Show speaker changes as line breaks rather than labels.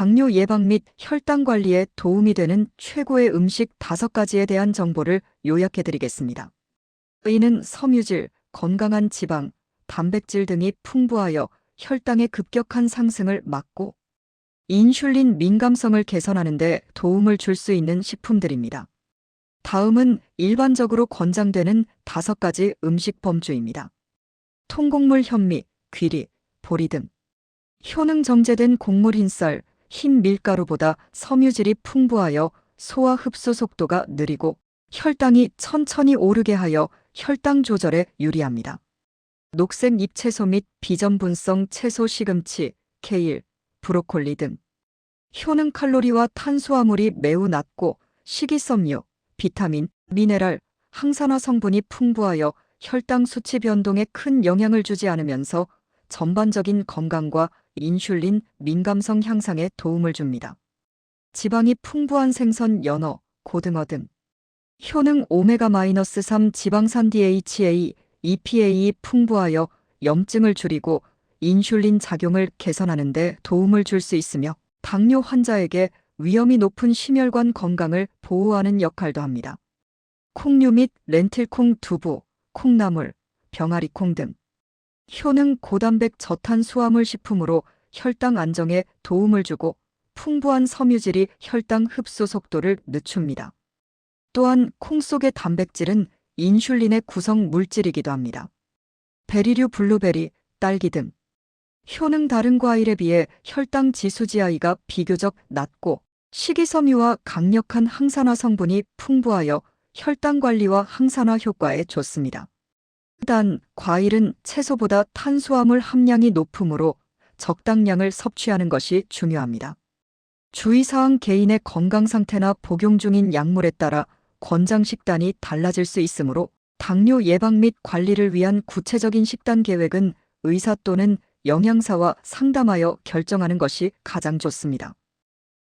당뇨 예방 및 혈당 관리에 도움이 되는 최고의 음식 다섯 가지에 대한 정보를 요약해 드리겠습니다. 이는 섬유질, 건강한 지방, 단백질 등이 풍부하여 혈당의 급격한 상승을 막고 인슐린 민감성을 개선하는 데 도움을 줄 수 있는 식품들입니다. 다음은 일반적으로 권장되는 다섯 가지 음식 범주입니다. 통곡물 현미, 귀리, 보리 등. 효능 정제된 곡물 흰쌀, 흰 밀가루보다 섬유질이 풍부하여 소화 흡수 속도가 느리고 혈당이 천천히 오르게 하여 혈당 조절에 유리합니다. 녹색 잎채소 및 비전분성 채소 시금치, 케일, 브로콜리 등. 효능 칼로리와 탄수화물이 매우 낮고 식이섬유, 비타민, 미네랄, 항산화 성분이 풍부하여 혈당 수치 변동에 큰 영향을 주지 않으면서 전반적인 건강과 인슐린 민감성 향상에 도움을 줍니다. 지방이 풍부한 생선, 연어, 고등어 등. 효능 오메가-3 지방산 DHA, EPA이 풍부하여 염증을 줄이고 인슐린 작용을 개선하는 데 도움을 줄 수 있으며 당뇨 환자에게 위험이 높은 심혈관 건강을 보호하는 역할도 합니다. 콩류 및 렌틸콩 두부, 콩나물, 병아리콩 등. 효능 고단백 저탄수화물 식품으로 혈당 안정에 도움을 주고 풍부한 섬유질이 혈당 흡수 속도를 늦춥니다. 또한 콩 속의 단백질은 인슐린의 구성 물질이기도 합니다. 베리류 블루베리, 딸기 등. 효능 다른 과일에 비해 혈당 지수 GI가 비교적 낮고 식이섬유와 강력한 항산화 성분이 풍부하여 혈당 관리와 항산화 효과에 좋습니다. 단, 과일은 채소보다 탄수화물 함량이 높으므로 적당량을 섭취하는 것이 중요합니다. 주의사항 개인의 건강 상태나 복용 중인 약물에 따라 권장 식단이 달라질 수 있으므로 당뇨 예방 및 관리를 위한 구체적인 식단 계획은 의사 또는 영양사와 상담하여 결정하는 것이 가장 좋습니다.